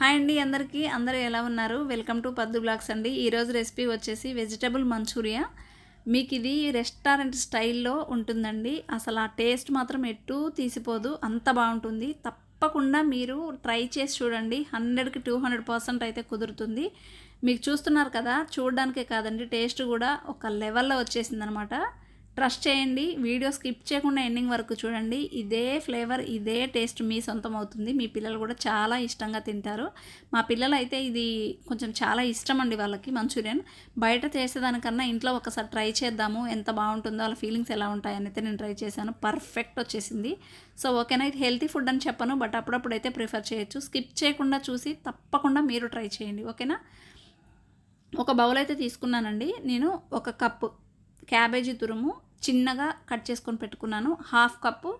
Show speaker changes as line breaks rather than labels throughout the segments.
Hi అండి అందరికీ. అందరూ ఎలా ఉన్నారు? వెల్కమ్ టు పద్దు బ్లాగ్స్ అండి. ఈరోజు రెసిపీ వచ్చేసి వెజిటబుల్ మంచూరియా మీకు ఇది రెస్టారెంట్ స్టైల్లో ఉంటుందండి. అసలు ఆ టేస్ట్ మాత్రం ఎటు తీసిపోదు. అంత బాగుంటుంది. తప్పకుండా మీరు ట్రై చేసి చూడండి. హండ్రెడ్కి టూ హండ్రెడ్ పర్సెంట్ అయితే కుదురుతుంది. మీకు చూస్తున్నారు కదా చూడడానికే కాదండి టేస్ట్ కూడా ఒక లెవెల్లో వచ్చేసింది అనమాట ట్రస్ట్ చేయండి. వీడియో స్కిప్ చేయకుండా ఎండింగ్ వరకు చూడండి. ఇదే ఫ్లేవర్ ఇదే టేస్ట్ మీ సొంతం అవుతుంది. మీ పిల్లలు కూడా చాలా ఇష్టంగా తింటారు. మా పిల్లలు అయితే ఇది కొంచెం చాలా ఇష్టం అండి వాళ్ళకి మంచూరియన్. బయట చేసేదానికన్నా ఇంట్లో ఒకసారి ట్రై చేద్దాము. ఎంత బాగుంటుందో వాళ్ళ ఫీలింగ్స్ ఎలా ఉంటాయని అయితే నేను ట్రై చేశాను. పర్ఫెక్ట్ వచ్చేసింది. సో ఓకేనా ఇది హెల్తీ ఫుడ్ అని చెప్పను బట్ అప్పుడప్పుడు అయితే ప్రిఫర్ చేయొచ్చు. స్కిప్ చేయకుండా చూసి తప్పకుండా మీరు ట్రై చేయండి. ఓకేనా ఒక బౌల్ అయితే తీసుకున్నానండి. నేను ఒక కప్పు క్యాబేజీ తురుము చిన్నగా కట్ చేసుకొని పెట్టుకున్నాను. హాఫ్ కప్పు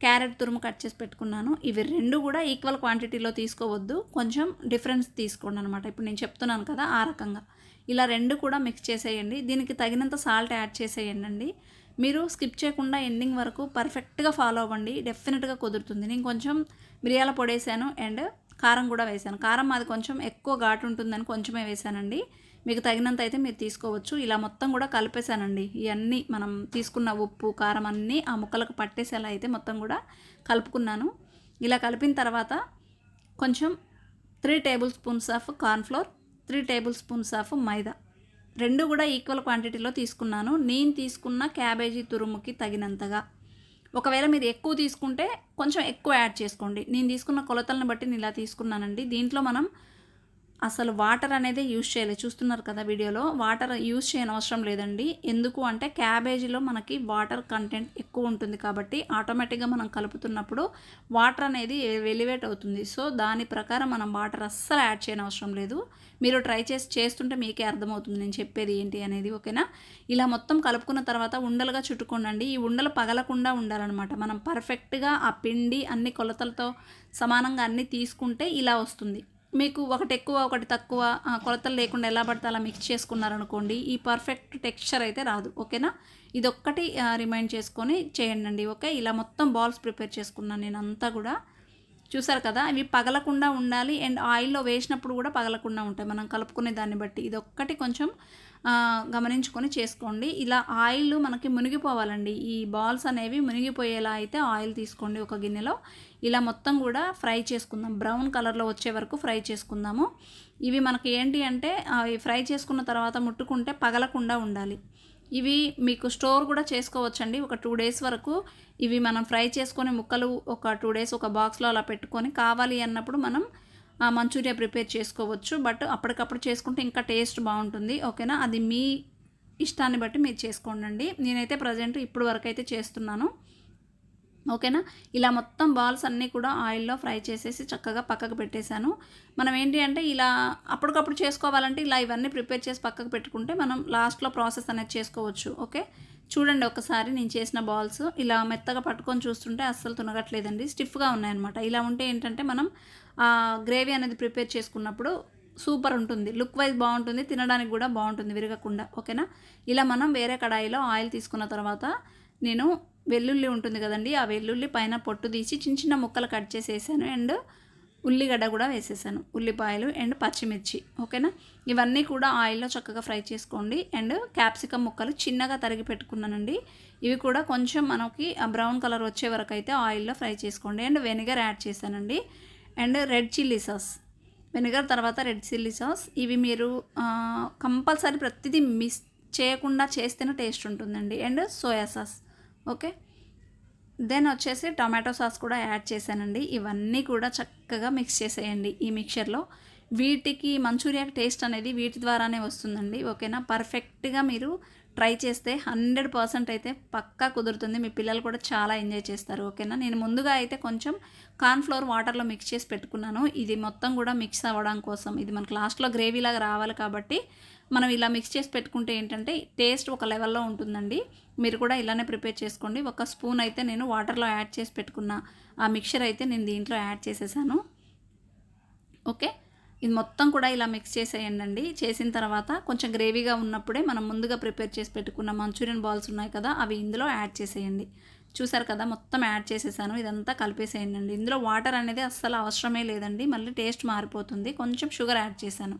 క్యారెట్ తురుము కట్ చేసి పెట్టుకున్నాను. ఇవి రెండు కూడా ఈక్వల్ క్వాంటిటీలో తీసుకోవద్దు. కొంచెం డిఫరెన్స్ తీసుకోండి అనమాట ఇప్పుడు నేను చెప్తున్నాను కదా ఆ రకంగా. ఇలా రెండు కూడా మిక్స్ చేసేయండి. దీనికి తగినంత సాల్ట్ యాడ్ చేసేయండి మీరు స్కిప్ చేయకుండా ఎండింగ్ వరకు పర్ఫెక్ట్గా ఫాలో అవ్వండి. డెఫినెట్గా కుదురుతుంది. నేను కొంచెం మిరియాల పొడి వేసాను అండ్ కారం కూడా వేసాను. కారం అది కొంచెం ఎక్కువ ఘాటు ఉంటుందని కొంచెమే వేసానండి. మీకు తగినంత అయితే మీరు తీసుకోవచ్చు. ఇలా మొత్తం కూడా కలిపేశానండి. ఇవన్నీ మనం తీసుకున్న ఉప్పు కారం అన్నీ ఆ ముక్కలకు పట్టేసేలా అయితే మొత్తం కూడా కలుపుకున్నాను. ఇలా కలిపిన తర్వాత కొంచెం three tablespoons of cornflour three tablespoons of maida. రెండు కూడా ఈక్వల్ క్వాంటిటీలో తీసుకున్నాను. నేను తీసుకున్న క్యాబేజీ తురుముకి తగినంతగా. ఒకవేళ మీరు ఎక్కువ తీసుకుంటే కొంచెం ఎక్కువ యాడ్ చేసుకోండి. నేను తీసుకున్న కొలతలను బట్టి నేను ఇలా తీసుకున్నానండి. దీంట్లో మనం అసలు వాటర్ అనేది యూజ్ చేయలేదు చూస్తున్నారు కదా వీడియోలో వాటర్ యూజ్ చేయని అవసరం లేదండి. ఎందుకు అంటే క్యాబేజీలో మనకి వాటర్ కంటెంట్ ఎక్కువ ఉంటుంది కాబట్టి ఆటోమేటిక్గా మనం కలుపుతున్నప్పుడు వాటర్ అనేది వెలివేట్ అవుతుంది. సో దాని ప్రకారం మనం వాటర్ అస్సలు యాడ్ చేయని అవసరం లేదు. మీరు ట్రై చేసి చేస్తుంటే మీకే అర్థమవుతుంది నేను చెప్పేది ఏంటి అనేది ఓకేనా? ఇలా మొత్తం కలుపుకున్న తర్వాత ఉండలుగా చుట్టుకోండి ఈ ఉండలు పగలకుండా ఉండాలన్నమాట. మనం పర్ఫెక్ట్గా ఆ పిండి అన్ని కొలతలతో సమానంగా అన్నీ తీసుకుంటే ఇలా వస్తుంది. మీకు ఒకటి ఎక్కువ ఒకటి తక్కువ కొలతలు లేకుండా ఎలా పడితే అలా మిక్స్ చేసుకున్నారనుకోండి ఈ పర్ఫెక్ట్ టెక్స్చర్ అయితే రాదు ఓకేనా? ఇదొక్కటి రిమైండ్ చేసుకొని చేయండి ఓకే? ఇలా మొత్తం బాల్స్ ప్రిపేర్ చేసుకున్నాను నేను అంతా కూడా. చూసారు కదా? ఇవి పగలకుండా ఉండాలి అండ్ ఆయిల్లో వేసినప్పుడు కూడా పగలకుండా ఉంటాయి. మనం కలుపుకునే దాన్ని బట్టి. ఇది ఒక్కటి కొంచెం గమనించుకొని చేసుకోండి. ఇలా ఆయిల్ మనకి మునిగిపోవాలండి. ఈ బాల్స్ అనేవి మునిగిపోయేలా అయితే ఆయిల్ తీసుకోండి ఒక గిన్నెలో. ఇలా మొత్తం కూడా ఫ్రై చేసుకుందాం. బ్రౌన్ కలర్లో వచ్చే వరకు ఫ్రై చేసుకుందాము. ఇవి మనకి ఏంటి అంటే అవి ఫ్రై చేసుకున్న తర్వాత ముట్టుకుంటే పగలకుండా ఉండాలి. ఇవి మీకు స్టోర్ కూడా చేసుకోవచ్చండి. ఒక టూ డేస్ వరకు ఇవి మనం ఫ్రై చేసుకొని ముక్కలు ఒక టూ డేస్ ఒక బాక్స్లో అలా పెట్టుకొని కావాలి అన్నప్పుడు మనం మంచూరియా ప్రిపేర్ చేసుకోవచ్చు బట్ అప్పటికప్పుడు చేసుకుంటే ఇంకా టేస్ట్ బాగుంటుంది ఓకేనా? అది మీ ఇష్టాన్ని బట్టి మీరు చేసుకోండి నేనైతే ప్రజెంట్ ఇప్పుడు వరకు అయితే చేస్తున్నాను ఓకేనా? ఇలా మొత్తం బాల్స్ అన్నీ కూడా ఆయిల్లో ఫ్రై చేసేసి చక్కగా పక్కకు పెట్టేశాను. మనం ఏంటి అంటే ఇలా అప్పటికప్పుడు చేసుకోవాలంటే ఇలా ఇవన్నీ ప్రిపేర్ చేసి పక్కకు పెట్టుకుంటే మనం లాస్ట్లో ప్రాసెస్ అనేది చేసుకోవచ్చు ఓకే? చూడండి ఒకసారి నేను చేసిన బాల్స్ ఇలా మెత్తగా పట్టుకొని చూస్తుంటే అస్సలు తునగట్లేదండి. స్టిఫ్గా ఉన్నాయన్నమాట. ఇలా ఉంటే ఏంటంటే మనం గ్రేవీ అనేది ప్రిపేర్ చేసుకున్నప్పుడు సూపర్ ఉంటుంది. లుక్ వైజ్ బాగుంటుంది తినడానికి కూడా బాగుంటుంది విరగకుండా. ఓకేనా? ఇలా మనం వేరే కడాయిలో ఆయిల్ తీసుకున్న తర్వాత నేను వెల్లుల్లి ఉంటుంది కదండి ఆ వెల్లుల్లి పైన పొట్టు తీసి చిన్న చిన్న ముక్కలు కట్ చేసేసాను. అండ్ ఉల్లిగడ్డ కూడా వేసేసాను. ఉల్లిపాయలు అండ్ పచ్చిమిర్చి. ఓకేనా? ఇవన్నీ కూడా ఆయిల్లో చక్కగా ఫ్రై చేసుకోండి. అండ్ క్యాప్సికమ్ ముక్కలు చిన్నగా తరిగి పెట్టుకున్నానండి. ఇవి కూడా కొంచెం మనకి బ్రౌన్ కలర్ వచ్చే వరకు అయితే ఆయిల్లో ఫ్రై చేసుకోండి. అండ్ వెనిగర్ యాడ్ చేశానండి. And red chilli sauce. Vinegar తర్వాత రెడ్ చిల్లీ సాస్. ఇవి మీరు కంపల్సరీ ప్రతిదీ మిస్ చేయకుండా చేస్తేనే టేస్ట్ ఉంటుందండి. And soya sauce. Okay? Then వచ్చేసి టొమాటో సాస్ కూడా యాడ్ చేశానండి. ఇవన్నీ కూడా చక్కగా మిక్స్ చేసేయండి ఈ మిక్చర్లో. వీటికి మంచూరియా టేస్ట్ అనేది వీటి ద్వారానే వస్తుందండి. ఓకేనా? పర్ఫెక్ట్గా మీరు ట్రై చేస్తే హండ్రెడ్ పర్సెంట్ అయితే పక్కా కుదురుతుంది. మీ పిల్లలు కూడా చాలా ఎంజాయ్ చేస్తారు. ఓకేనా? నేను ముందుగా అయితే కొంచెం కార్న్ఫ్లోర్ వాటర్లో మిక్స్ చేసి పెట్టుకున్నాను. ఇది మొత్తం కూడా మిక్స్ అవ్వడం కోసం. ఇది మనకు లాస్ట్లో గ్రేవీలాగా రావాలి కాబట్టి మనం ఇలా మిక్స్ చేసి పెట్టుకుంటే ఏంటంటే టేస్ట్ ఒక లెవెల్లో ఉంటుందండి. మీరు కూడా ఇలానే ప్రిపేర్ చేసుకోండి. ఒక స్పూన్ అయితే నేను వాటర్లో యాడ్ చేసి పెట్టుకున్న ఆ మిక్చర్ అయితే నేను దీంట్లో యాడ్ చేసేసాను. ఓకే? ఇది మొత్తం కూడా ఇలా మిక్స్ చేసేయండి చేసిన తర్వాత కొంచెం గ్రేవీగా ఉన్నప్పుడే మనం ముందుగా ప్రిపేర్ చేసి పెట్టుకున్న మంచూరియన్ బాల్స్ ఉన్నాయి కదా అవి ఇందులో యాడ్ చేసేయండి. చూసారు కదా మొత్తం యాడ్ చేసేసాను. ఇదంతా కలిపేసేయండి ఇందులో వాటర్ అనేది అస్సలు అవసరమే లేదండి. మళ్ళీ టేస్ట్ మారిపోతుంది. కొంచెం షుగర్ యాడ్ చేశాను.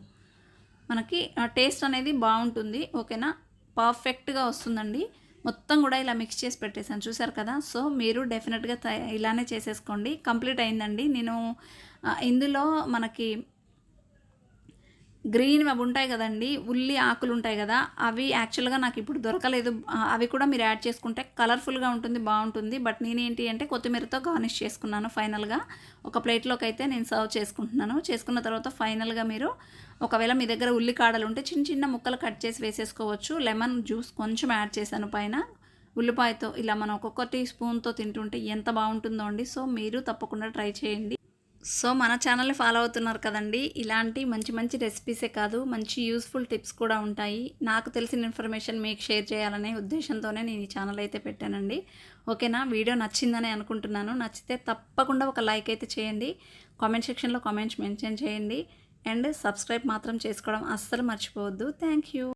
మనకి టేస్ట్ అనేది బాగుంటుంది. ఓకేనా? పర్ఫెక్ట్గా వస్తుందండి. మొత్తం కూడా ఇలా మిక్స్ చేసి పెట్టేశాను. చూసారు కదా? సో మీరు డెఫినెట్గా ఇలానే చేసేసుకోండి. కంప్లీట్ అయిందండి. నేను ఇందులో మనకి గ్రీన్ అవి ఉంటాయి కదండి ఉల్లి ఆకులు ఉంటాయి కదా అవి యాక్చువల్గా నాకు ఇప్పుడు దొరకలేదు. అవి కూడా మీరు యాడ్ చేసుకుంటే కలర్ఫుల్గా ఉంటుంది బాగుంటుంది. బట్ నేనేంటి అంటే కొత్తిమీరతో గార్నిష్ చేసుకున్నాను ఫైనల్గా ఒక ప్లేట్లోకి అయితే నేను సర్వ్ చేసుకుంటున్నాను. చేసుకున్న తర్వాత ఫైనల్గా మీరు ఒకవేళ మీ దగ్గర ఉల్లి కాడలు ఉంటే చిన్న చిన్న ముక్కలు కట్ చేసి వేసేసుకోవచ్చు. లెమన్ జ్యూస్ కొంచెం యాడ్ చేశాను పైన. ఉల్లిపాయతో ఇలా మనం ఒక్కొక్క టీ స్పూన్తో తింటుంటే ఎంత బాగుంటుందో అండి. సో మీరు తప్పకుండా ట్రై చేయండి. సో మన ఛానల్ని ఫాలో అవుతున్నారు కదండి. ఇలాంటి మంచి మంచి రెసిపీసే కాదు మంచి యూస్ఫుల్ టిప్స్ కూడా ఉంటాయి. నాకు తెలిసిన ఇన్ఫర్మేషన్ మీకు షేర్ చేయాలనే ఉద్దేశంతోనే నేను ఈ ఛానల్ అయితే పెట్టానండి. ఓకేనా? వీడియో నచ్చిందని అనుకుంటున్నాను. నచ్చితే తప్పకుండా ఒక లైక్ అయితే చేయండి. కామెంట్ సెక్షన్లో కామెంట్స్ మెన్షన్ చేయండి. అండ్ సబ్స్క్రైబ్ మాత్రం చేసుకోవడం అస్సలు మర్చిపోవద్దు. Thank you.